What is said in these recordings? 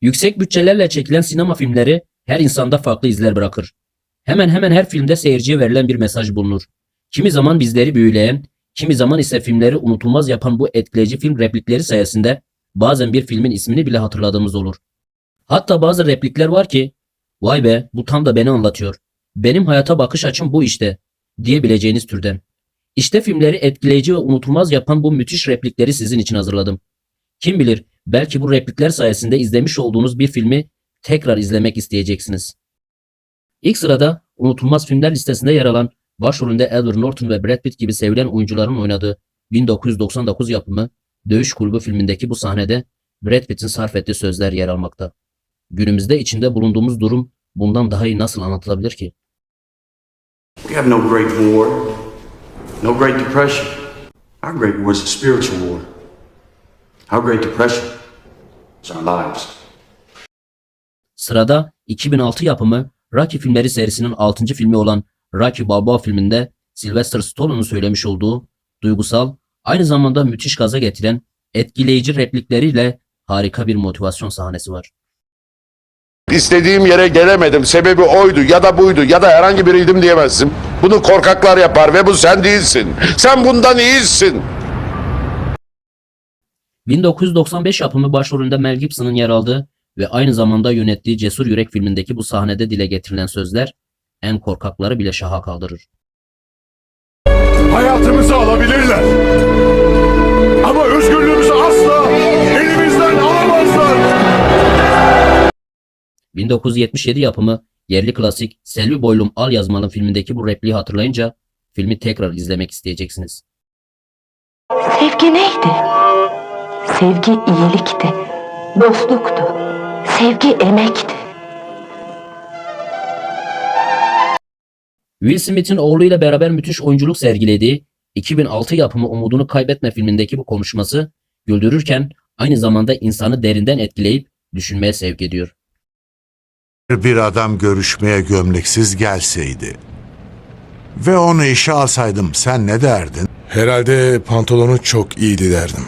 Yüksek bütçelerle çekilen sinema filmleri her insanda farklı izler bırakır. Hemen hemen her filmde seyirciye verilen bir mesaj bulunur. Kimi zaman bizleri büyüleyen, kimi zaman ise filmleri unutulmaz yapan bu etkileyici film replikleri sayesinde bazen bir filmin ismini bile hatırladığımız olur. Hatta bazı replikler var ki, vay be bu tam da beni anlatıyor. Benim hayata bakış açım bu işte diyebileceğiniz türden. İşte filmleri etkileyici ve unutulmaz yapan bu müthiş replikleri sizin için hazırladım. Kim bilir belki bu replikler sayesinde izlemiş olduğunuz bir filmi tekrar izlemek isteyeceksiniz. İlk sırada unutulmaz filmler listesinde yer alan başrolünde Edward Norton ve Brad Pitt gibi sevilen oyuncuların oynadığı 1999 yapımı Dövüş Kulübü filmindeki bu sahnede Brad Pitt'in sarf ettiği sözler yer almakta. Günümüzde içinde bulunduğumuz durum bundan daha iyi nasıl anlatılabilir ki? We have no great war, no great depression. Our great war is a spiritual war. Our great depression. Sırada 2006 yapımı Rocky filmleri serisinin 6. filmi olan Rocky Balboa filminde Sylvester Stallone'un söylemiş olduğu duygusal, aynı zamanda müthiş gaza getiren, etkileyici replikleriyle harika bir motivasyon sahnesi var. İstediğim yere gelemedim. Sebebi oydu ya da buydu ya da herhangi biriydim diyemezsin. Bunu korkaklar yapar ve bu sen değilsin. Sen bundan iyisin. 1995 yapımı başrolünde Mel Gibson'ın yer aldığı ve aynı zamanda yönettiği Cesur Yürek filmindeki bu sahnede dile getirilen sözler en korkakları bile şaha kaldırır. Hayatımızı alabilirler. Ama özgürlüğümüzü asla elimizden alamazlar. 1977 yapımı yerli klasik Selvi Boylum Al Yazmalım filmindeki bu repliği hatırlayınca filmi tekrar izlemek isteyeceksiniz. Sevgi neydi? Sevgi iyilikti, dostluktu. Sevgi emekti. Will Smith'in oğluyla beraber müthiş oyunculuk sergilediği 2006 yapımı Umudunu Kaybetme filmindeki bu konuşması güldürürken aynı zamanda insanı derinden etkileyip düşünmeye sevk ediyor. bir adam görüşmeye gömleksiz gelseydi ve onu işe alsaydım sen ne derdin? Herhalde pantolonu çok iyiydi derdim.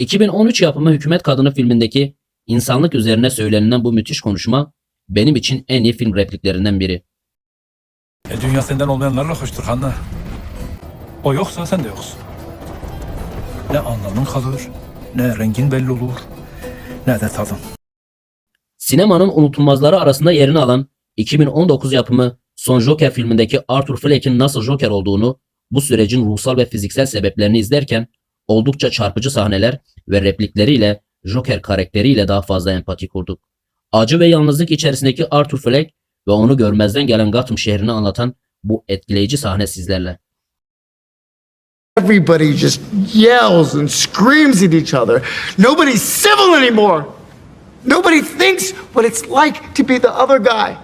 2013 yapımı Hükümet Kadını filmindeki insanlık üzerine söylenilen bu müthiş konuşma benim için en iyi film repliklerinden biri. E, dünya senden olmayanlarla hoştur Hanna. O yoksa sen de yoksun. Ne anlamın kalır, ne rengin belli olur, ne de tadın. Sinemanın unutulmazları arasında yerini alan 2019 yapımı Son Joker filmindeki Arthur Fleck'in nasıl Joker olduğunu, bu sürecin ruhsal ve fiziksel sebeplerini izlerken oldukça çarpıcı sahneler ve replikleriyle Joker karakteriyle daha fazla empati kurduk. Acı ve yalnızlık içerisindeki Arthur Fleck ve onu görmezden gelen Gotham şehrini anlatan bu etkileyici sahne sizlerle. Everybody just yells and screams at each other. Nobody's civil anymore. Nobody thinks what it's like to be the other guy.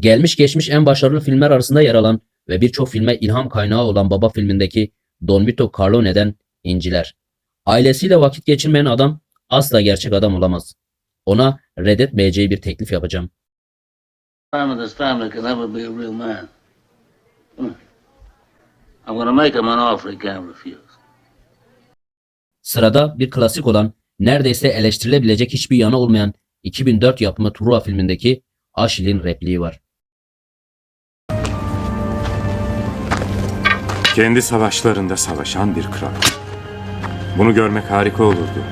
Gelmiş geçmiş en başarılı filmler arasında yer alan ve birçok filme ilham kaynağı olan Baba filmindeki Don Vito Corleone'den inciler. Ailesiyle vakit geçirmeyen adam asla gerçek adam olamaz. Ona reddetmeyeceği bir teklif yapacağım. Sırada bir klasik olan, neredeyse eleştirilebilecek hiçbir yanı olmayan 2004 yapımı Truva filmindeki Achille'in repliği var. Kendi savaşlarında savaşan bir kral. Bunu görmek harika olurdu.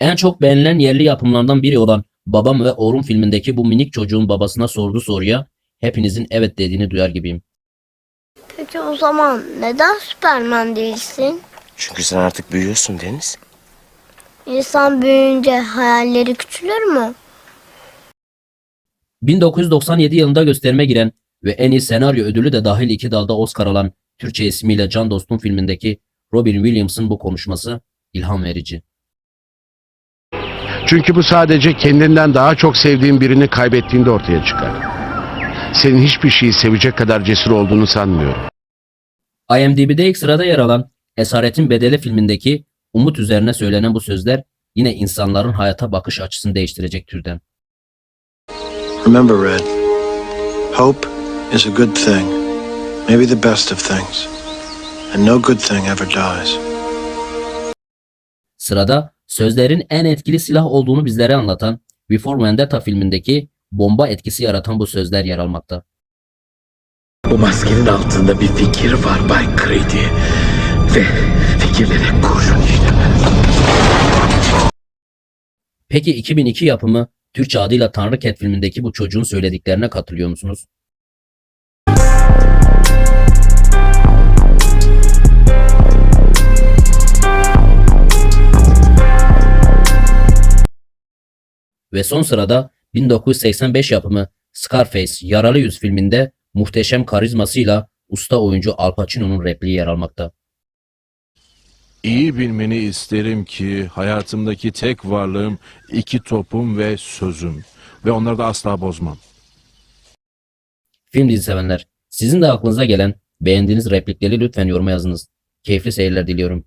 En çok beğenilen yerli yapımlardan biri olan Babam ve Oğlum filmindeki bu minik çocuğun babasına sorduğu soruya hepinizin evet dediğini duyar gibiyim. Peki o zaman neden Süperman değilsin? Çünkü sen artık büyüyorsun Deniz. İnsan büyüyünce hayalleri küçülür mü? 1997 yılında gösterime giren ve en iyi senaryo ödülü de dahil iki dalda Oscar alan Türkçe ismiyle Can Dostum filmindeki Robin Williams'ın bu konuşması ilham verici. Çünkü bu sadece kendinden daha çok sevdiğin birini kaybettiğinde ortaya çıkar. Senin hiçbir şeyi sevecek kadar cesur olduğunu sanmıyorum. IMDb'de ilk sırada yer alan Esaretin Bedeli filmindeki umut üzerine söylenen bu sözler yine insanların hayata bakış açısını değiştirecek türden. Remember, Red, hope is a good thing, maybe the best of things, and no good thing ever dies. Sırada sözlerin en etkili silah olduğunu bizlere anlatan Before Vendetta filmindeki bomba etkisi yaratan bu sözler yer almakta. Bu maskenin altında bir fikir var Bay Grady. Ve fikirlere kurşun işlemez. Peki 2002 yapımı Türkçe adıyla Tanrı Cat filmindeki bu çocuğun söylediklerine katılıyor musunuz? Ve son sırada 1985 yapımı Scarface Yaralı Yüz filminde muhteşem karizmasıyla usta oyuncu Al Pacino'nun repliği yer almakta. İyi bilmeni isterim ki hayatımdaki tek varlığım iki topum ve sözüm. Ve onları da asla bozmam. Film dizi sevenler, sizin de aklınıza gelen beğendiğiniz replikleri lütfen yoruma yazınız. Keyifli seyirler diliyorum.